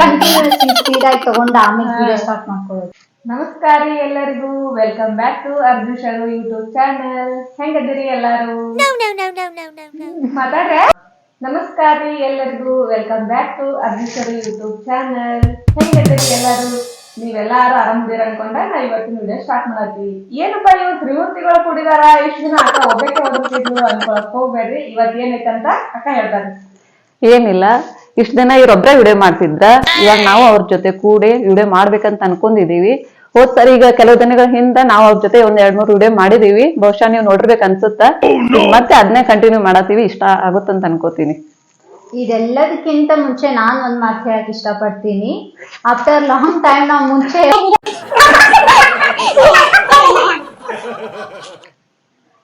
Continuous speed ಆಗಿ ತಗೊಂಡು ಆಮೇಲೆ ವಿಡಿಯೋ ಸ್ಟಾರ್ಟ್ ಮಾಡ್ಕೊಳ್ಳೋದು. ನಮಸ್ಕಾರ ರೀ ಎಲ್ಲರಿಗೂ. Welcome back to Arjun Sharu YouTube channel ಹೆಂಗದಿರಿ ಎಲ್ಲಾರು? ಮಾತಾಡ್ರೆ? ನಮಸ್ಕಾರ ರೀ ಎಲ್ಲರಿಗೂ. Welcome back to Arjun Sharu YouTube channel ಹೆಂಗದಿರಿ ಎಲ್ಲಾರು? ನೀವೆಲ್ಲಾರು ಆರಾಮದಿರ ಅನ್ಕೊಂಡ ನಾ ಇವತ್ತಿನ ವಿಡಿಯೋ ಸ್ಟಾರ್ಟ್ ಮಾಡತ್ತೀವಿ ಏನಪ್ಪಾ ಇವ್ ತ್ರಿಮೂರ್ತಿಗಳು ಕೂಡಿದಾರ? ಇಷ್ಟು ದಿನ ಅಕ್ಕ ಒಬ್ಬಕ್ಕೆ ಅನ್ಕೊಳಕ್ ಹೋಗ್ಬೇಡ್ರಿ. ಇವತ್ ಏನೈತಂತ ಅಕ್ಕ ಹೇಳ್ತಾರೆ. ಏನಿಲ್ಲ. ಇಷ್ಟ ದಿನ ಇವ್ರೊಬ್ರೆ ವಿಡಿಯೋ ಮಾಡ್ತಿದ್ರ ಇವಾಗ ನಾವು ಅವ್ರ ಜೊತೆ ಕೂಡಿ ವಿಡಿಯೋ ಮಾಡ್ಬೇಕಂತ ಅನ್ಕೊಂಡಿದೀವಿ. ಹೋದ್ ಸರಿ ಈಗ ಕೆಲವು ದಿನಗಳ ಹಿಂದ ನಾವು ಅವ್ರ ಜೊತೆ ಒಂದ್ ಎರಡ್ ಮೂರ್ ವಿಡಿಯೋ ಮಾಡಿದೀವಿ. ಬಹುಶಃ ನೀವು ನೋಡಿರ್ಬೇಕು ಅನ್ಸುತ್ತ? ಮತ್ತೆ ಅದನ್ನೇ ಕಂಟಿನ್ಯೂ ಮಾಡತ್ತೀವಿ ಇಷ್ಟ ಆಗುತ್ತಂತ ಅನ್ಕೋತೀನಿ. ಇದೆಲ್ಲದಕ್ಕಿಂತ ಮುಂಚೆ ನಾನ್ ಒಂದ್ ಮಾತು ಹೇಳಕ್ ಇಷ್ಟಪಡ್ತೀನಿ. ಆಫ್ಟರ್ ಲಾಂಗ್ ಟೈಮ್ ನಾವು ಮುಂಚೆ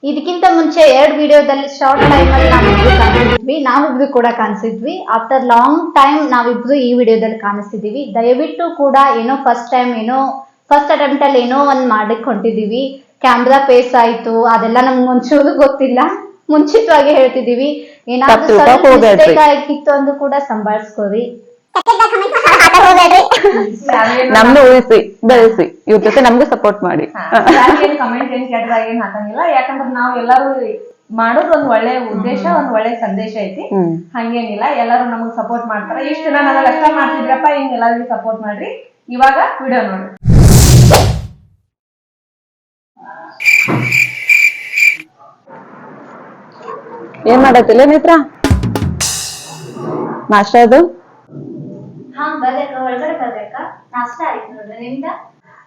ಇದಕ್ಕಿಂತ ಮುಂಚೆ ಎರಡ್ ವಿಡಿಯೋದಲ್ಲಿ ಶಾರ್ಟ್ ಟೈಮ್ ಅಲ್ಲಿ ನಾವಿಬ್ರು ಕಾಣಿಸಿದ್ವಿ ನಾವಿಬ್ರು ಕೂಡ ಕಾಣಿಸಿದ್ವಿ. ಆಫ್ಟರ್ ಲಾಂಗ್ ಟೈಮ್ ನಾವಿಬ್ರು ಈ ವಿಡಿಯೋದಲ್ಲಿ ಕಾಣಿಸ್ತಿದೀವಿ ದಯವಿಟ್ಟು ಕೂಡ ಏನೋ ಫಸ್ಟ್ ಟೈಮ್ ಏನೋ ಫಸ್ಟ್ ಅಟೆಂಪ್ಟ್ ಅಲ್ಲಿ ಏನೋ ಒಂದ್ ಮಾಡಕ್ ಹೊಂಟಿದೀವಿ ಕ್ಯಾಮ್ರಾ ಫೇಸ್ ಆಯ್ತು. ಅದೆಲ್ಲ ನಮ್ಗೆ ಒಂಚೂರು ಗೊತ್ತಿಲ್ಲ. ಮುಂಚಿತವಾಗಿ ಹೇಳ್ತಿದೀವಿ ಏನಾದ್ರೂ ಆಗಿತ್ತು ಅಂದ್ರೂ ಕೂಡ ಸಂಭಾಳಿಸ್ಕೋರಿ ನಮ್ದು ಉಳಿಸಿ ಬೆಳೆಸಿ. ಇವ್ರ ಜೊತೆ ನಮ್ಗೆ ಸಪೋರ್ಟ್ ಮಾಡಿ. ಕಮೆಂಟ್ ಏನ್ ಕೆಟ್ಟದಾಗ ಏನ್ ಹಾಕಂಗಿಲ್ಲ. ಯಾಕಂದ್ರೆ ನಾವ್ ಎಲ್ಲಾರು ಮಾಡೋದ್ ಒಂದ್ ಒಳ್ಳೆ ಉದ್ದೇಶ ಒಂದ್ ಒಳ್ಳೆ ಸಂದೇಶ ಐತಿ. ಹಂಗೇನಿಲ್ಲ ಎಲ್ಲಾರು ನಮಗ್ ಸಪೋರ್ಟ್ ಮಾಡ್ತಾರ. ಇಷ್ಟು ನಾನು ನನಗ್ ಅಷ್ಟ ಮಾಡ್ತಿದ್ರಪ್ಪ ಹಿಂಗ್ ಎಲ್ಲರಿಗೂ ಸಪೋರ್ಟ್ ಮಾಡ್ರಿ. ಇವಾಗ ವಿಡಿಯೋ ನೋಡಿ ಏನ್ ಮಾಡತ್ತಿಲ್ಲ ನೇತ್ರ? ಮಾಸ್ಟರ್ ಅದು ಹಾ ಬರ್ಬೇಕಾ ಒಳಗಡೆ ಬರ್ಬೇಕಾ ನಾಷ್ಟ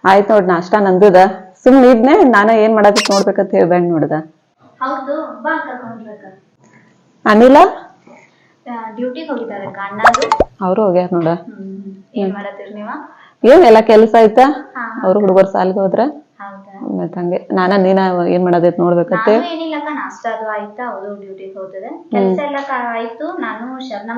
ಆಯ್ತು ನೋಡ್ ನಾಷ್ಟ ನಂದುದ. ಸುಮ್ನೆ ಇದ್ನೆ ನಾನ ಏನ್ ಮಾಡತ್ತಿತ್ ನೋಡ್ಬೇಕಂತ ಹೇಳ್ಬೇಡ ನೋಡ್ದ. ಅನಿಲ? ಡ್ಯೂಟಿಗೆ ಹೋಗಿದ್ದಾರೆ ಅವ್ರು ಹೋಗ್ಯಾರ ನೋಡ. ಏನ್ ಮಾಡತ್ತೀರಿ ನೀವ? ಏನ್ ಎಲ್ಲಾ ಕೆಲಸ ಆಯ್ತಾ. ಅವ್ರು ಹುಡುಗರು ಸಾಲಿಗೆ ಹೋದ್ರ? ಮತ್ ಹಂಗೆ ನಾನ ನೀನ ಏನ್ ಮಾಡೋದೈತ್ ನೋಡ್ಬೇಕತ್ತೆ? ನಾನು ಏನಿಲ್ಲಕ್ಕ ನಾಷ್ಟ ಅದು ಆಯ್ತಾ ಅವರು ಡ್ಯೂಟಿಗೆ ಹೋಗ್ತದೆ. ಕೆಲಸ ಎಲ್ಲ ಕ- ಆಯ್ತು ನಾನು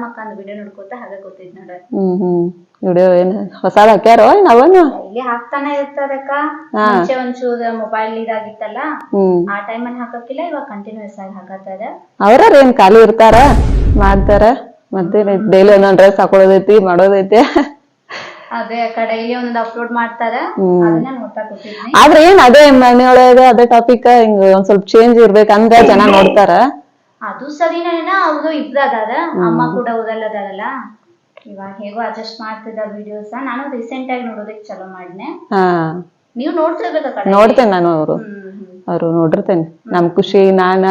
ಅಕ್ಕಂದು ವಿಡಿಯೋ ನೋಡ್ಕೋತ ಹಾಗೆ ಕೂತಿದ್ ನೋಡ. ಹ್ಮ್ ಹ್ಮ್. ವಿಡಿಯೋ ಏನ್ ಹೊಸಾದ್ ಹಾಕ್ಯಾರೋ ಏನ್ ಅವನು ಇಲ್ಲಿ ಹಾಕ್ತಾನೆ ಇರ್ತದಕ್ಕ ಮುಂಚೆ ಒಂಚೂರು ಮೊಬೈಲ್ ಇದಾಗಿತ್ತಲ್ಲ ಹ್ಮ್. ಆ ಟೈಮಲ್ಲಿ ಹಾಕಕ್ಕಿಲ್ಲ ಇವಾಗ ಕಂಟಿನ್ಯೂಸ್ ಆಗಿ ಹಾಕತ್ತದ ಅವ್ರ ಏನ್ ಖಾಲಿ ಇರ್ತಾರ? ಮಾಡ್ತಾರ? ಮತ್ತೆ ಡೈಲಿ ಒಂದೊಂದ್ ಡ್ರೆಸ್ ಹಾಕೊಳ್ಳೋದೈತಿ ಮಾಡೋದೈತಿ. ಅದೇ ಅಕ್ಕ ಒಂದ್ ಅಪ್ಲೋಡ್ ಮಾಡ್ತಾರ ಅದನ್ನ ನೋಡ್ತಾ ಕೂತಿದ್ನಿ ಆದ್ರೆ ಏನ್ ಅದೇ ಮನೆಯೊಳಗ ಅದೇ ಟಾಪಿಕ್ ಹಿಂಗ ಒಂದ್ ಸ್ವಲ್ಪ ಚೇಂಜ್ ಇರ್ಬೇಕಂದ್ರ ಜನ ನೋಡ್ತಾರ. ಅದು ಸರಿನೇನ ಅವ್ರು ಇಬ್ರು ಅದಾರ ಅಮ್ಮ ಕೂಡ ಊರಲ್ಲದಾರಲ್ಲ ಇವಾಗ ಹೇಗೋ ಅಡ್ಜಸ್ಟ್ ಮಾಡ್ತಿದ್ದ ವಿಡಿಯೋಸ್ ನಾನು ರೀಸೆಂಟ್ ಆಗಿ ನೋಡೋದಕ್ಕೆ ಚಲೋ ಮಾಡ್ನೆ ಹಾ. ನೀವು ನೋಡ್ತಿರ್ಬೇಕ ಕಡೆ? ನೋಡ್ತೇನೆ ನಾನು ಅವರು. ಅವ್ರು ನೋಡಿರ್ತೇನೆ. ನಮ್ ಖುಷಿ ನಾನ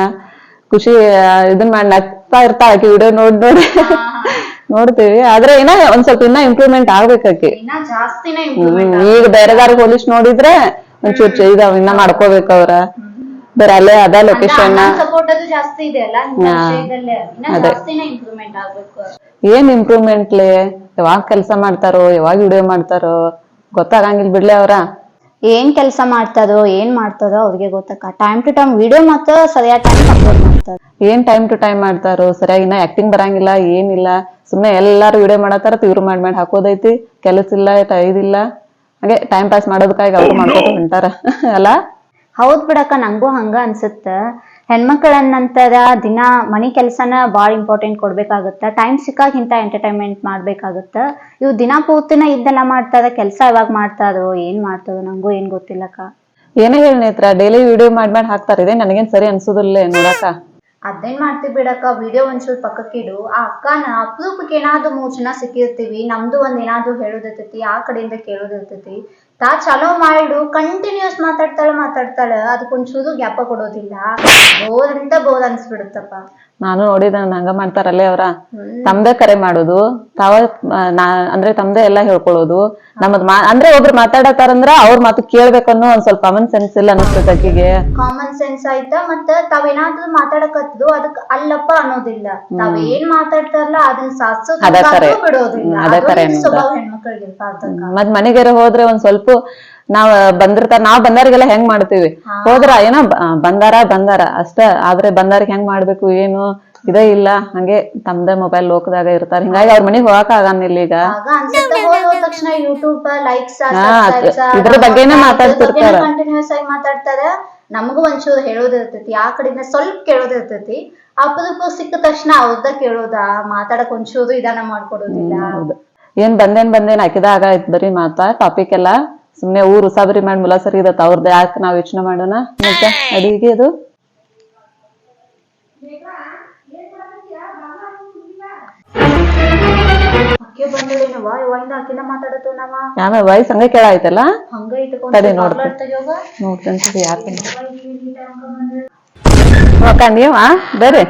ಖುಷಿ ಇದನ್ನ ಇದನ್ ಮಾಡಿ ನಗ್ತಾ ಇರ್ತಾ ಆಕಿ ವಿಡಿಯೋ ನೋಡ್ ನೋಡಿ. ನೋಡ್ತೀವಿ. ಆದ್ರೆ ಏನ ಒಂದ್ ಸ್ವಲ್ಪ ಇನ್ನ ಇಂಪ್ರೂವ್ಮೆಂಟ್ ಆಗ್ಬೇಕಾಕಿ ಇನ್ನ ಜಾಸ್ತಿನೇ ಇಂಪ್ರೂವ್ಮೆಂಟ್ ಈಗ ಬೇರೆದಾರ ಹೋಲಿಸ್ ನೋಡಿದ್ರೆ ಒಂಚೂರ್ ಇದಾವ ಇನ್ನ ಮಾಡ್ಕೋಬೇಕು ಅವ್ರ. ಬೇರೆ ಅಲ್ಲೇ ಅದ ಲೊಕೇಶನ್ ಅದು ಜಾಸ್ತಿ ಇದೆ ಅಲ್ಲ? ಇಂಥ ವಿಷಯದಲ್ಲೇ. ಇನ್ನ ಇಂಪ್ರೂವ್ಮೆಂಟ್ ಲೇ ಏನ್ ಇಂಪ್ರೂವ್ಮೆಂಟ್ಲಿ ಯಾವಾಗ ಕೆಲ್ಸ ಮಾಡ್ತಾರೋ ಯಾವಾಗ ವಿಡಿಯೋ ಮಾಡ್ತಾರೋ? ಗೊತ್ತಾಗಂಗಿಲ್ ಬಿಡ್ಲೆ ಅವ್ರ. ಏನ್ ಕೆಲಸ ಮಾಡ್ತಾರೋ ಏನ್ ಮಾಡ್ತಾರೋ ಅವ್ರಿಗೆ ಗೊತ್ತಕ್ಕ ಟೈಮ್ ಟು ಟೈಮ್ ವಿಡಿಯೋ ಮಾತ್ರ ಸರಿಯಾದ ಟೈಮ್ ಅಪ್ಲೋಡ್ ಮಾಡ್ತಾರೆ. ಏನ್ ಟೈಮ್ ಟು ಟೈಮ್ ಮಾಡ್ತಾರೋ? ಸರಿಯಾಗಿ ಇನ್ನ ಆಕ್ಟಿಂಗ್ ಬರಂಗಿಲ್ಲ ಏನಿಲ್ಲ. ಸುಮ್ನೆ ಎಲ್ಲಾರು ವಿಡಿಯೋ ಮಾಡತ್ತಾರ ಇವ್ರು ಮಾಡಿ ಮಾಡಿ ಹಾಕೋದೈತಿ ಕೆಲಸ ಇಲ್ಲ ಇದಿಲ್ಲ ಹಾಗೆ ಟೈಮ್ ಪಾಸ್ ಮಾಡೋದಕ್ಕಾಗಿ ಅವ್ರು ಮಾಡ್ಕೊತ ಹೊಂಟಾರ ಅಲ್ಲ? ಹೌದ್ ಬಿಡಕ್ಕ ನಂಗೂ ಹಂಗ ಅನ್ಸುತ್ತ. ಹೆಣ್ಮಕ್ಳನ್ನಂತರ ದಿನ ಮನಿ ಕೆಲಸನ ಬಾಳ ಇಂಪಾರ್ಟೆಂಟ್ ಕೊಡ್ಬೇಕಾಗತ್ತ. ಟೈಮ್ ಸಿಕ್ಕಾಗ ಇಂತ ಎಂಟರ್ಟೈನ್ಮೆಂಟ್ ಮಾಡ್ಬೇಕಾಗತ್ತ. ಇವ್ ದಿನ ಪೂರ್ತಿನ ಇದ್ದೆಲ್ಲ ಮಾಡ್ತಾರ ಕೆಲಸ ಯಾವಾಗ ಮಾಡ್ತಾರೋ ಏನ್ ಮಾಡ್ತಾರೋ ನಂಗೂ ಏನ್ ಗೊತ್ತಿಲ್ಲಕ್ಕ. ಏನೇ ಹೇಳಿ ನೇತ್ರ ಡೈಲಿ ವಿಡಿಯೋ ಮಾಡಿ ಮಾಡಿ ಹಾಕ್ತಾರ. ಇದೆ ನನಗೇನ್ ಸರಿ ಅನ್ಸೋದಿಲ್ಲ ನೋಡಾಕ ಅದೇನ್ ಮಾಡ್ತೀವಿ ಬಿಡಕ್ಕ? ವಿಡಿಯೋ ಒಂಚೂರು ಪಕ್ಕಕ್ಕಿಡು ಆ ಅಕ್ಕನ ಅಪರೂಪಕ್ಕೆ ಏನಾದ್ರು ಮೂರ್ ಜನ ಸಿಕ್ಕಿರ್ತೀವಿ, ನಮ್ದು ಒಂದ್ ಏನಾದ್ರು ಹೇಳೋದಿರ್ತೈತಿ, ಆ ಕಡೆಯಿಂದ ಕೇಳೋದಿರ್ತೈತಿ. ತಾ ಚಲೋ ಮಾಡು ಕಂಟಿನ್ಯೂಸ್ ಮಾತಾಡ್ತಾಳ ಮಾತಾಡ್ತಾಳ. ಅದಕ್ಕೊಂಚೂರು ಗ್ಯಾಪ ಕೊಡೋದಿಲ್ಲ. ಬೋದಂತ ಬೋರ್ ಅನ್ಸ್ಬಿಡುತ್ತಪ್ಪ. ನಾನು ನೋಡಿದ ಹಂಗ ಮಾಡ್ತಾರಲ್ಲೇ ಅವ್ರ. ತಮ್ದೇ ಕರೆ ಮಾಡೋದು. ತಾವ ನಾ ಅಂದ್ರೆ ತಮ್ದೇ ಎಲ್ಲಾ ಹೇಳ್ಕೊಳ್ಳೋದು. ನಮ್ಮದ್ ಮಾ ಅಂದ್ರೆ ಒಬ್ರು ಮಾತಾಡತಾರಂದ್ರ ಅವ್ರ ಮಾತು ಕೇಳ್ಬೇಕನ್ನೋ ಒಂದ್ ಸ್ವಲ್ಪ ಕಾಮನ್ ಸೆನ್ಸ್ ಇಲ್ಲ ಅನಿಸ್ತದ ಅಕ್ಕಿಗೆ. ಕಾಮನ್ ಸೆನ್ಸ್ ಆಯ್ತಾ? ಮತ್ತ ತಾವೇನಾದ್ರೂ ಮಾತಾಡಕತ್ತದು ಅದಕ್ ಅಲ್ಲಪ್ಪ ಅನ್ನೋದಿಲ್ಲ. ತಾವೇನ್ ಮಾತಾಡ್ತಾರಲ್ಲ ಅದನ್ನ ಸಾಸೋ ಅದೇ ಕರೆ. ಬಿಡೋದಿಲ್ಲ. ಅದೇ ಕರೆ. ಸ್ವಭಾವ ಹೆಣ್ಮಕ್ಳಿಗೆ ಮತ್ ಮನೆಗೆ ಹೋದ್ರೆ ಒಂದ್ ಸ್ವಲ್ಪ ನಾವ್ ಬಂದಿರ್ತಾರ ನಾವ್ ಬಂದಾರಿಗೆಲ್ಲ ಹೆಂಗ್ ಮಾಡ್ತೀವಿ? ಹೋದ್ರ ಏನೋ ಬಂದಾರ ಬಂದಾರ. ಅಷ್ಟ ಆದ್ರೆ ಬಂದಾರಿಗೆ ಹೆಂಗ್ ಮಾಡ್ಬೇಕು ಏನು? ಇದೇ ಇಲ್ಲ. ಹಂಗೆ ತಮ್ದೇ ಮೊಬೈಲ್ ಲೋಕದಾಗ ಇರ್ತಾರ. ಹಿಂಗಾಗಿ ಅವ್ರ ಮನಿಗ್ ಹೋಗಕ್ ಆಗಂಗಿಲ್ಲ ಈಗ. ತಕ್ಷಣ ಯೂಟ್ಯೂಬ್ ಲೈಕ್ಸ್ ಇದ್ರ ಬಗ್ಗೆನೇ ಮಾತಾಡ್ತಿರ್ತಾರ. ಕಂಟಿನ್ಯೂಸ್ ಆಗಿ ಮಾತಾಡ್ತಾರೆ. ನಮಗೂ ಒಂಚೂರು ಹೇಳೋದಿರ್ತೈತಿ ಆ ಕಡೆಯಿಂದ ಸ್ವಲ್ಪ ಕೇಳೋದಿರ್ತೈತಿ ಅಪ್ಪದಕ್ಕೂ ಸಿಕ್ಕ ತಕ್ಷಣ ಅವ್ರದ ಕೇಳೋದ ಮಾತಾಡಕ್ ಒಂಚೂರು ಇದನ್ನ ಮಾಡ್ಕೊಡೋದಿಲ್ಲ. ಏನ್ ಬಂದೇನ್ ಬಂದೇನ್ ಹಾಕಿದಾಗ ಆಯ್ತು ಬರೀ ಮಾತಾ ಟಾಪಿಕ್ ಎಲ್ಲ. ಸುಮ್ನೆ ಊರು ಉಸಾಬರಿ ಮಾಡಿ ಮುಲಾಸರಿ ಇರತ್ತ ಅವ್ರದ್ದು ಯಾಕೆ ನಾವ್ ಯೋಚನೆ ಮಾಡೋಣ ಮತ್ತೆ ಅಡಿಗೆ ಅದು ವಯಸ್ಸು ಹಂಗೆ ಕೇಳ ಆಯ್ತಲ್ಲ ತಡಿ ನೋಡ್ತೀನಿ. ನೋಡ್ತಂತ ಯಾಕೆ ಬರ್ರಿ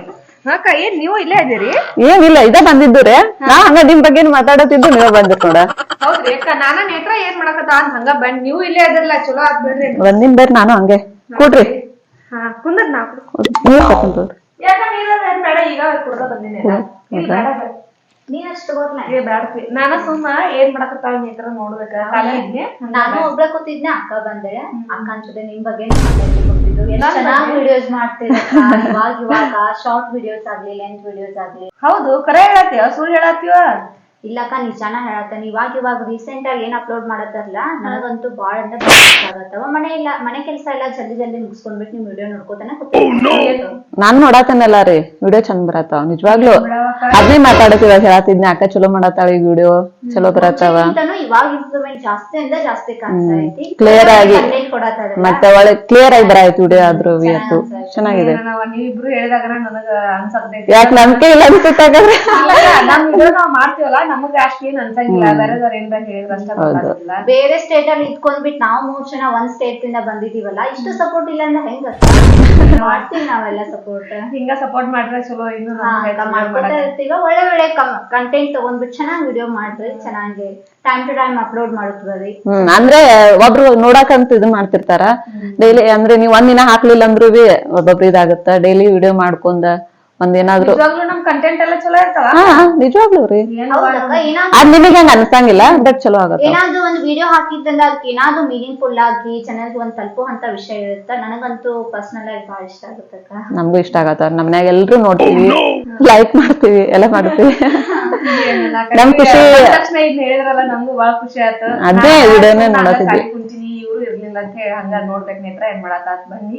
ಅಕ್ಕ ಏನ್ ನೀವು ಇಲ್ಲೇ ಇದೀರಿ? ಏನಿಲ್ಲ ಇದ ಬಂದಿದ್ದು ರೀ ನಾ ಹಂಗ ನಿಮ್ ಬಗ್ಗೆ ಮಾತಾಡತಿದ್ದು ನೀವೇ ಬಂದಿರ್ ನೋಡ. ಹೌದ್ರಿ ಅಕ್ಕ ನಾನ ನೇತ್ರ ಏನ್ ಮಾಡಕತ್ತ ಅಂತ ಹಂಗ ಬಂದ್ ನೀವು ಇಲ್ಲೇ ಇದಿರಲ್ಲ ಚಲೋ ಆತ್ ಬಿಡ್ರಿ. ಬಂದಿನ್ ಬೇರೆ ನಾನು ಹಂಗೆ. ಕೊಡ್ರಿ. ಹಾ ಕುಂದ್ರ ನಾವು ನೀವ್ ಬೇಡ ಈಗ ಕುಡ್ದ ಬಂದಿನಿ. ನೀನ್ ಅಷ್ಟು ಗೊತ್ತಲ್ಲ ಏ ಬ್ಯಾಡ್ರಿ. ನಾನ ಸುಮ್ಮ ಏನ್ ಮಾಡಕತ್ತಾಳ ನೇತ್ರ ನೋಡ್ಬೇಕ? ನಾನು ಒಬ್ಳೆ ಕೂತಿದ್ನೆ ಅಕ್ಕ ಬಂದೆ. ಅಕ್ಕ ಅನ್ಸುತ್ತೆ ನಿಮ್ ಬಗ್ಗೆ ಮಾತಾಡ್ತಿದ್ದು ಎಷ್ಟ್ ನನ್ ಚೆನ್ನಾಗಿ ವಿಡಿಯೋಸ್ ಮಾಡ್ತೀರಕ್ಕ ಇವಾಗ ಇವಾಗ ಶಾರ್ಟ್ ವಿಡಿಯೋಸ್ ಆಗ್ಲಿ ಲೆಂತ್ ವಿಡಿಯೋಸ್ ಆಗ್ಲಿ. ಹೌದು ಕರೆ ಹೇಳತ್ತೀವ ಸುಳ್ಳು ಹೇಳತ್ತೀವ? ಇಲ್ಲಕ್ಕ ನಿಜಾನ ಹೇಳತ್ತೇನೆ. ಇವಾಗ ಇವಾಗ ರೀಸೆಂಟ್ ಆಗಿ ಏನ್ ಅಪ್ಲೋಡ್ ಮಾಡತ್ತಾರಲ್ಲ ನನಗಂತೂ ಬಾಳ ಅಂದ್ರೆ ಆಗತ್ತವ ಮನೆ ಇಲ್ಲ ಮನೆ ಕೆಲಸ ಎಲ್ಲ ಜಲ್ದಿ ಜಲ್ದಿ ಮುಗಿಸ್ಕೊಂಡ್ಬಿಟ್ಟು ನಿಮ್ ವಿಡಿಯೋ ನೋಡ್ಕೋತಾನೆ ನಾನ್ ನೋಡಾತನಲ್ಲ ರೀ. ವಿಡಿಯೋ ಚಂದ ಬರತ್ತ. ನಿಜವಾಗ್ಲು. ಅದ್ನೇ ಮಾತಾಡತಿವ ಹೇಳತ್ತಿದ್ನ ಅಕ್ಕ ಚಲೋ ಮಾಡತ್ತಾಳ ಈ ವಿಡಿಯೋ ಚಲೋ ಬರತ್ತಾವ. ಇವಾಗ ಇಂಪ್ರೂವ್ಮೆಂಟ್ ಜಾಸ್ತಿ ಅಂದ ಜಾಸ್ತಿ ಕಾಣ್ತಾ ಐತಿ. Clear ಆಗಿ. ಮತ್ತೆ ಒಳ್ಳೆ ಕ್ಲಿಯರ್ ಆಗಿ ಬರಾಯ್ತು ವಿಡಿಯೋ ಆದ್ರೂ ವಿಯತ್ತು ಚೆನ್ನಾಗಿದೆ. ನೀವಿಬ್ರು ಹೇಳಿದಾಗ ನನಗ ಅನ್ಸಕ್ತೈತಿ ಯಾಕೆ ನಂಬಿಕೆ ಇಲ್ಲ ಅನ್ಸುತ್ತೆ ನಮ್ ವಿಡಿಯೋ ನಾವ್ ಮಾಡ್ತೀವಲ್ಲ ನಮಗ ಅಷ್ಟೇನ್ ಏನ್ ಅನ್ಸಂಗಿಲ್ಲ. ಬೇರೆದವ್ರ ಏನ್ರ ಹೇಳಿದ್ರ ಅಷ್ಟ ಬೇರೆ ಸ್ಟೇಟ್ ಅಲ್ಲಿ ಇಟ್ಕೊಂಡ್ಬಿಟ್ಟು ನಾವು ಮೂರ್ ಜನ ಒಂದ್ ಸ್ಟೇಟ್ ಇಂದ ಬಂದಿದೀವಲ್ಲ ಇಷ್ಟು ಸಪೋರ್ಟ್ ಇಲ್ಲ ಅಂದ್ರೆ ಹೆಂಗ ಮಾಡ್ತೀವಿ ನಾವೆಲ್ಲ ಸಪೋರ್ಟ್ ಹಿಂಗ ಸಪೋರ್ಟ್ ಮಾಡ್ರೆ ಚಲೋ ಇನ್ನು ನಮ್ಗ್ ಹೆಚ್ಚ್ ಮಾಡ್ಕೊತಾ ಮಾಡಕ್- ಇರ್ತೀವಿ? ಒಳ್ಳೆ ಒಳ್ಳೆ ಕಂಟೆಂಟ್ ತಗೊಂಡ್ಬಿಟ್ಟು ಚೆನ್ನಾಗಿ ವಿಡಿಯೋ ಮಾಡ್ರಿ ಚೆನ್ನಾಗಿ ಟೈಮ್ ಟು ಟೈಮ್ ಅಪ್ಲೋಡ್ ಹ್ಮ್ ಅಂದ್ರೆ ಒಬ್ರು ನೋಡಕಂತ ಇದು ಮಾಡ್ತಿರ್ತಾರ. ಡೈಲಿ ಅಂದ್ರೆ ನೀವ್ ಒಂದಿನ ಹಾಕ್ಲಿಲ್ಲ ಅಂದ್ರೂ ಒಬ್ಬೊಬ್ರು ಇದಾಗತ್ತ. ಡೈಲಿ ವಿಡಿಯೋ ಮಾಡ್ಕೊಂಡ ಒಂದೇನಾದ್ರು ನಿಜವಾಗ್ಲೂ ನಮ್ ಕಂಟೆಂಟ್ ಎಲ್ಲ ಚಲೋ ಇರ್ತಾವ? ಹಾ ನಿಜವಾಗ್ಲೂ ರೀ. ಹೌದಕ್ಕ ಏನಾದ್ರು ಅದ್ ನಿಮಗೆ ಹಂಗ ಅನ್ಸಂಗಿಲ್ಲ ಬಟ್ ಚಲೋ ಆಗುತ್ತೆ. ಏನಾದ್ರು ಒಂದು ವಿಡಿಯೋ ಹಾಕಿದ್ರಿಂದ ಅದಕ್ಕೆ ಏನಾದ್ರು ಮೀನಿಂಗ್ಫುಲ್ ಆಗಿ ಚೆನ್ನಾಗಿ ಒಂದ್ ತಲುಪುವಂತ ವಿಷಯ ಇರುತ್ತೆ? ನನಗಂತೂ ಪರ್ಸನಲ್ ಆಗಿ ಬಹಳ ಇಷ್ಟ ಆಗುತ್ತಕ್ಕ ನಮಗೂ ಇಷ್ಟ ಆಗತ್ತ. ನಮ್ ಮನ್ಯಾಗ ಎಲ್ರು ನೋಡ್ತೀವಿ. ಲೈಕ್ ಮಾಡ್ತೀವಿ ಎಲ್ಲ ಮಾಡ್ತೀವಿ. ನಮ್ ಖುಷಿ ಹೇಳಿದ್ರಲ್ಲ ನಮ್ಗೂ ಬಹಳ ಖುಷಿ ಆಯ್ತು. ಅದೇ ವಿಡಿಯೋನೇ ಸುಮ್ನೆ ಇರ್ಲಿಲ್ಲ ಅಂತ ಹೇಳಿ ಹಂಗ ನೋಡ್ಬೇಕ್ ನೇತ್ರ ಏನ್ ಮಾಡಾತಾತ್ ಬನ್ನಿ.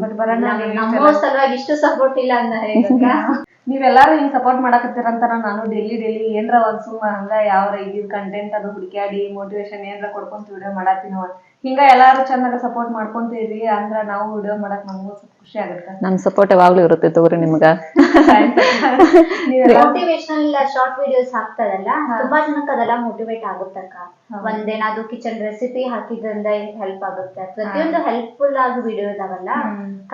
ಬಟ್ ಬರೋಣ ನಮ್ಮ ಸಲುವಾಗಿ ಇಷ್ಟು ಸಪೋರ್ಟ್ ಇಲ್ಲ ಅಂದ ನೀವ್ ನೀವೆಲ್ಲಾರು ಹಿಂಗ್ ಸಪೋರ್ಟ್ ಮಾಡಕತ್ತೀರಂತ ನಾನು ಡೈಲಿ ಡೈಲಿ ಏನ್ರ ಒಂದ್ ಸುಮ್ಮ ಹಂಗ ಯಾವ್ರ ಇದ್ದಿದ್ ಕಂಟೆಂಟ್ ಅದು ಹುಡುಕ್ಯಾಡಿ ಮೋಟಿವೇಶನ್ ಏನ್ರ ಕೊಡ್ಕೊಂತ ವಿಡಿಯೋ ಮಾಡತ್ತೀನೋ ಹಿಂಗ ಎಲ್ಲಾರು ಚಂದಾಗ ಸಪೋರ್ಟ್ ಮಾಡ್ಕೊಂತೀರಿ ಅಂದ್ರ ನಾವು ವಿಡಿಯೋ ಮಾಡಕ್ ನಮಗೂ ಸ್ವಲ್ಪ ಖುಷಿ ಆಗುತ್ತೆ. ನಮ್ ಸಪೋರ್ಟ್ ಯಾವಾಗ್ಲೂ ಇರುತ್ತೆ ತಗೋರಿ ನಿಮ್ಗ. ನೀವೆಲ್ಲ? ಮೋಟಿವೇಶನಲ್ ಶಾರ್ಟ್ ವಿಡಿಯೋಸ್ ಹಾಕ್ತಾರಲ್ಲ ತುಂಬಾ ಜನಕ್ಕೆ ಅದೆಲ್ಲ ಮೋಟಿವೇಟ್ ಆಗುತ್ತಕ್ಕ ಒಂದೇನಾದ್ರು ಕಿಚನ್ ರೆಸಿಪಿ ಹಾಕಿದ್ರಿಂದ ಹೆಲ್ಪ್ ಆಗುತ್ತೆ? ಪ್ರತಿಯೊಂದು ಹೆಲ್ಪ್ಫುಲ್ ಆಗಿ ವಿಡಿಯೋ ಇದಾವಲ್ಲ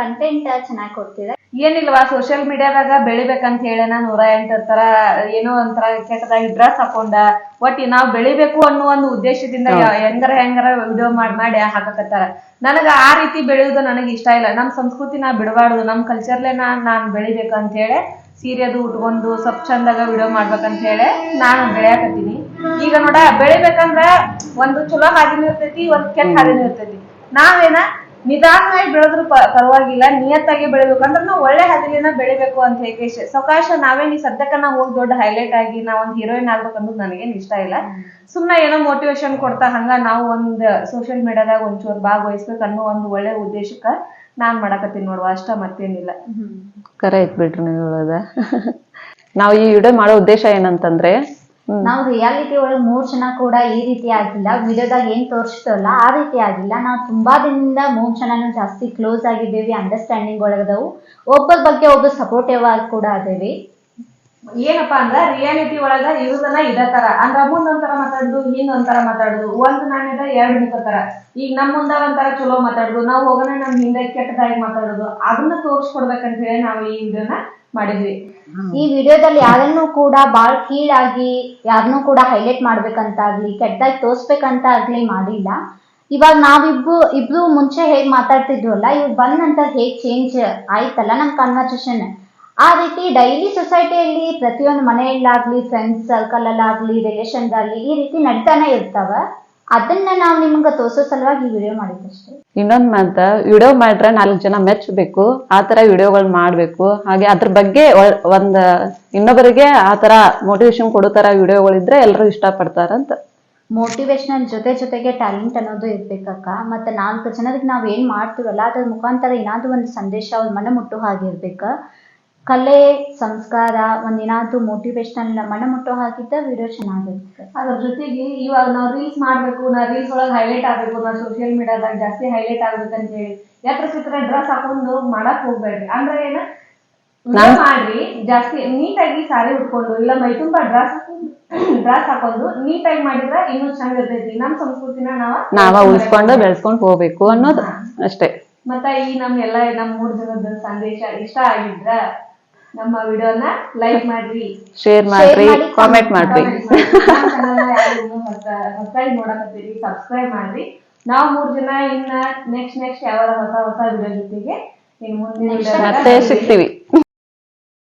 ಕಂಟೆಂಟ್ ಚೆನ್ನಾಗಿ ಕೊಡ್ತಿದೆ ಏನಿಲ್ವಾ ಸೋಶಿಯಲ್ ಮೀಡಿಯಾದಾಗ ಬೆಳಿಬೇಕಂತ ಹೇಳೇನ ನೂರ ಎಂಟರ ತರ ಏನೋ ಒಂಥರ ಕೆಟ್ಟದಾಗಿ ಡ್ರೆಸ್ ಹಾಕೊಂಡ ಒಟ್ಟಿ ನಾವ್ ಬೆಳಿಬೇಕು ಅನ್ನೋ ಒಂದು ಉದ್ದೇಶದಿಂದ ಹೆಂಗರ ಹೆಂಗಾರ ವಿಡಿಯೋ ಮಾಡಿ ಮಾಡಿ ಹಾಕಕತ್ತಾರ. ನನಗ ಆ ರೀತಿ ಬೆಳೆಯೋದು ನನಗೆ ಇಷ್ಟ ಇಲ್ಲ. ನಮ್ ಸಂಸ್ಕೃತಿ ನಾ ಬಿಡಬಾರ್ದು ನಮ್ ಕಲ್ಚರ್ಲೆ ನಾ ನಾನ್ ಬೆಳಿಬೇಕು ಅಂತ ಹೇಳಿ ಸೀರೆದು ಉಟ್ಕೊಂಡು ಸ್ವಲ್ಪ ಚಂದಾಗ ವಿಡಿಯೋ ಮಾಡ್ಬೇಕಂತ ಹೇಳಿ ನಾನು ಬೆಳೆಯಾಕತ್ತೀನಿ. ಈಗ ನೋಡ ಬೆಳಿಬೇಕಂದ್ರ ಒಂದು ಚಲೋ ಹಾದಿನೂ ಇರ್ತೈತಿ ಒಂದ್ ಕೆಟ್ಟ ಹಾದಿನೂ ಇರ್ತೈತಿ. ನಾವೇನ ನಿಧಾನವಾಗಿ ಬೆಳೆದ್ರು ಪರವಾಗಿಲ್ಲ, ನಿಯತ್ತಾಗಿ ಬೆಳಿಬೇಕಂದ್ರ ನಾವು ಒಳ್ಳೆ ಹದಿಲಿನ ಬೆಳಿಬೇಕು ಅಂತ ಹೇಗೆ ಸಕಾಶ ನಾವೇ, ನೀ ಸದ್ಯಕ್ಕ ನಾವು ಹೋಗಿ ದೊಡ್ಡ ಹೈಲೈಟ್ ಆಗಿ ನಾವ್ ಒಂದು ಹೀರೋಯಿನ್ ಆಗ್ಬೇಕು ಅನ್ನೋದು ನನಗೇನ್ ಇಷ್ಟ ಇಲ್ಲ. ಸುಮ್ಮನೆ ಏನೋ ಮೋಟಿವೇಶನ್ ಕೊಡ್ತಾ ಹಂಗ ನಾವು ಒಂದು ಸೋಷಿಯಲ್ ಮೀಡಿಯಾದಾಗ ಒಂಚೂರು ಭಾಗವಹಿಸ್ಬೇಕು ಅನ್ನೋ ಒಂದು ಒಳ್ಳೆ ಉದ್ದೇಶಕ್ಕ ನಾನ್ ಮಾಡಕತ್ತೀನಿ ನೋಡುವ, ಅಷ್ಟ ಮತ್ತೇನಿಲ್ಲ. ಕರೆ ಐತ್ ಬಿಡ್ರಿ ನೀವು ಹೇಳೋದ ನಾವ್ ಈ ವಿಡಿಯೋ ಮಾಡೋ ಉದ್ದೇಶ ಏನಂತಂದ್ರೆ ನಾವು ರಿಯಾಲಿಟಿ ಒಳಗೆ ಮೂರ್ ಜನ ಕೂಡ ಈ ರೀತಿ ಆಗಿಲ್ಲ. ವಿಡಿಯೋದಾಗ ಏನ್ ತೋರಿಸ್ತಲ್ಲ ಆ ರೀತಿ ಆಗಿಲ್ಲ. ನಾವು ತುಂಬಾ ದಿನದಿಂದ ಮೂರ್ ಜನನು ಜಾಸ್ತಿ ಕ್ಲೋಸ್ ಆಗಿದ್ದೀವಿ ಅಂಡರ್ಸ್ಟ್ಯಾಂಡಿಂಗ್ ಒಳಗದವು. ಒಬ್ಬರ ಬಗ್ಗೆ ಒಬ್ಬರು ಸಪೋರ್ಟಿವ್ ಆಗಿ ಕೂಡ ಅದೇವಿ ಏನಪ್ಪಾ ಅಂದ್ರ ರಿಯಾಲಿಟಿ ಒಳಗ ಇರುದನ್ನ ಇದ ತರ. ಅಂದ್ರ ಮುಂದ್ ಒಂಥರ ಮಾತಾಡುದು, ಹಿಂದ್ ಒಂಥರ ಮಾತಾಡುದು. ಒಂದ್ ನಾಣ್ಯದ ಎರಡ್ ಮುಖತರ ಈಗ ನಮ್ ಮುಂದ ಒಂಥರ ಚಲೋ ಮಾತಾಡುದು, ನಾವ್ ಹೋಗೋಣ ನಮ್ ಹಿಂದೆ ಕೆಟ್ಟದಾಗಿ ಮಾತಾಡುದು. ಅದನ್ನ ತೋರ್ಸ್ಕೊಡ್ಬೇಕಂತ ಹೇಳಿ ನಾವು ಈ ವಿಡಿಯೋನ ಮಾಡಿದ್ವಿ. ಈ ವಿಡಿಯೋದಲ್ಲಿ ಯಾರನ್ನೂ ಕೂಡ ಬಾಳ್ ಕೀಳಾಗಿ ಯಾರನ್ನೂ ಕೂಡ ಹೈಲೈಟ್ ಮಾಡ್ಬೇಕಂತಾಗ್ಲಿ ಕೆಟ್ಟದಾಗಿ ತೋರ್ಸ್ಬೇಕಂತ ಆಗ್ಲಿ ಮಾಡಿಲ್ಲ. ಇವಾಗ ನಾವಿಬ್ರು, ಇಬ್ರು ಮುಂಚೆ ಹೇಗ್ ಮಾತಾಡ್ತಿದ್ವಲ್ಲ ಇವ್ ಬಂದ ನಂತರ ಹೇಗ್ ಚೇಂಜ್ ಆಯ್ತಲ್ಲ ನಮ್ ಕನ್ವರ್ಸೇಷನ್ ಆ ರೀತಿ ಡೈಲಿ ಸೊಸೈಟಿಯಲ್ಲಿ ಪ್ರತಿಯೊಂದು ಮನೆಯಲ್ಲಾಗ್ಲಿ ಫ್ರೆಂಡ್ಸ್ ಸರ್ಕಲ್ ಅಲ್ಲಾಗ್ಲಿ ರಿಲೇಷನ್ ಅಲ್ಲಿ ಈ ರೀತಿ ನಡ್ತಾನೆ ಇರ್ತಾವ. ಅದನ್ನ ನಾವು ನಿಮ್ಗೆ ತೋರ್ಸೋ ಸಲುವಾಗಿ ಈ ವಿಡಿಯೋ ಮಾಡಿದ್ದಷ್ಟೇ. ಇನ್ನೊಂದ್ ಮಾತ ವಿಡಿಯೋ ಮಾಡ್ರೆ ನಾಲ್ಕು ಜನ ಮೆಚ್ಚಬೇಕು ಆ ತರ ವಿಡಿಯೋಗಳು ಮಾಡ್ಬೇಕು. ಹಾಗೆ ಅದ್ರ ಬಗ್ಗೆ ಒಂದ್ ಇನ್ನೊಬ್ಬರಿಗೆ ಆ ತರ ಮೋಟಿವೇಶನ್ ಕೊಡೋತರ ವಿಡಿಯೋಗಳಿದ್ರೆ ಎಲ್ಲರೂ ಇಷ್ಟ ಪಡ್ತಾರಂತ ಮೋಟಿವೇಶನಲ್ ಜೊತೆ ಜೊತೆಗೆ ಟ್ಯಾಲೆಂಟ್ ಅನ್ನೋದು ಇರ್ಬೇಕಕ್ಕ. ಮತ್ತೆ ನಾಲ್ಕು ಜನರಿಗೆ ನಾವ್ ಏನ್ ಮಾಡ್ತೀವಲ್ಲ ಅದ್ರ ಮುಖಾಂತರ ಏನಾದ್ರೂ ಒಂದು ಸಂದೇಶ ಅವ್ರ ಮನ ಮುಟ್ಟೋ ಹಾಗೆ ಇರ್ಬೇಕ. ಕಲೆ ಸಂಸ್ಕಾರ ಒಂದಿನಾದ್ರು ಮೋಟಿವೇಶನಲ್ ಮನ ಮುಟ್ಟೋ ಹಾಕಿದ್ದ ವಿಡಿಯೋ ಚೆನ್ನಾಗಿರುತ್ತೆ. ಅದ್ರ ಜೊತೆಗೆ ಇವಾಗ ನಾವು ರೀಲ್ಸ್ ಮಾಡ್ಬೇಕು ನಾ ರೀಲ್ಸ್ ಒಳಗೆ ಹೈಲೈಟ್ ಆಗ್ಬೇಕು ನಾ ಸೋಷಿಯಲ್ ಮೀಡಿಯಾದಾಗ ಜಾಸ್ತಿ ಹೈಲೈಟ್ ಆಗ್ಬೇಕು ಅಂತ ಹೇಳಿ. ಎತ್ರ ಚಿತ್ರ ಡ್ರೆಸ್ ಹಾಕೊಂಡು ಮಾಡಕ್ ಹೋಗ್ಬೇಡ್ರಿ. ಅಂದ್ರೆ ಏನ? ಮಾಡ್ರಿ ಜಾಸ್ತಿ ನೀಟಾಗಿ ಸಾರಿ ಉಟ್ಕೊಂಡು ಇಲ್ಲ ಮೈ ತುಂಬಾ ಡ್ರೆಸ್ ಡ್ರೆಸ್ ಹಾಕೊಂಡು ನೀಟಾಗಿ ಮಾಡಿದ್ರ ಇನ್ನೂ ಚಂದ ಇರ್ತೈತಿ. ನಮ್ ಸಂಸ್ಕೃತಿನ ನಾವ ನಾವ ಉಳಿಸ್ಕೊಂಡು ಬೆಳೆಸ್ಕೊಂಡು ಹೋಗ್ಬೇಕು ಅನ್ನೋದು ಅಷ್ಟೇ. ಮತ್ತ ಈ ನಮ್ ಎಲ್ಲ ನಮ್ ಮೂರ್ ಜನದ ಸಂದೇಶ ಇಷ್ಟ ಆಗಿದ್ರ ನಮ್ಮ ವಿಡಿಯೋನ ಲೈಕ್ ಮಾಡ್ರಿ. ಶೇರ್ ಮಾಡ್ರಿ ಮಾಡಿ, ಕಾಮೆಂಟ್ ಮಾಡ್ರಿ. ಹೊಸದಾಗಿ ನೋಡಕತ್ತೀರಿ ಸಬ್ಸ್ಕ್ರೈಬ್ ಮಾಡ್ರಿ. ನಾವು ಮೂರ್ ಜನ ಇನ್ನ ನೆಕ್ಸ್ಟ್ ನೆಕ್ಸ್ಟ್ ಯಾವ ಹೊಸ ಹೊಸ ವಿಡಿಯೋ ಜೊತೆಗೆ ಮುಂದಿನ ಮತ್ತೆ ಸಿಗ್ತೀವಿ.